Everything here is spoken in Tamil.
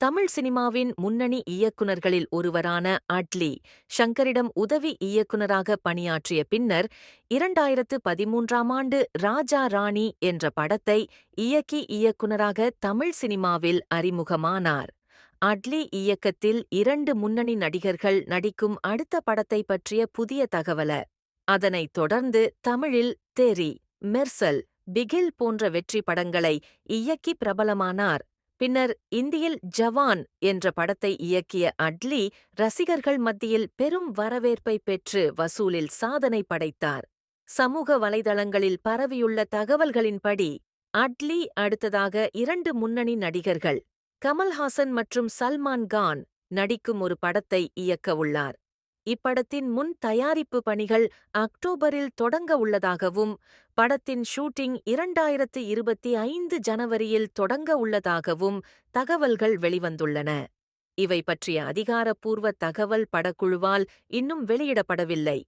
தமிழ் சினிமாவின் முன்னணி இயக்குனர்களில் ஒருவரான அட்லி ஷங்கரிடம் உதவி இயக்குனராக பணியாற்றிய பின்னர் இரண்டாயிரத்து பதிமூன்றாம் ஆண்டு ராஜா ராணி என்ற படத்தை இயக்கி இயக்குனராக தமிழ் சினிமாவில் அறிமுகமானார். அட்லி இயக்கத்தில் இரண்டு முன்னணி நடிகர்கள் நடிக்கும் அடுத்த படத்தை பற்றிய புதிய தகவல. அதனைத் தொடர்ந்து தமிழில் தெரி மெர்சல் பிகில் போன்ற வெற்றி படங்களை இயக்கி பிரபலமானார். பின்னர் இந்தியில் ஜவான் என்ற படத்தை இயக்கிய அட்லி ரசிகர்கள் மத்தியில் பெரும் வரவேற்பை பெற்று வசூலில் சாதனை படைத்தார். சமூக வலைதளங்களில் பரவியுள்ள தகவல்களின்படி அட்லி அடுத்ததாக இரண்டு முன்னணி நடிகர்கள் கமல்ஹாசன் மற்றும் சல்மான் கான் நடிக்கும் ஒரு படத்தை இயக்கவுள்ளார் இப்படத்தின் முன் தயாரிப்பு பணிகள் அக்டோபரில் தொடங்க உள்ளதாகவும் படத்தின் ஷூட்டிங் இரண்டாயிரத்து இருபத்தி ஐந்து ஜனவரியில் தொடங்க உள்ளதாகவும் தகவல்கள் வெளிவந்துள்ளன. இவை பற்றிய அதிகாரப்பூர்வ தகவல் படக்குழுவால் இன்னும் வெளியிடப்படவில்லை.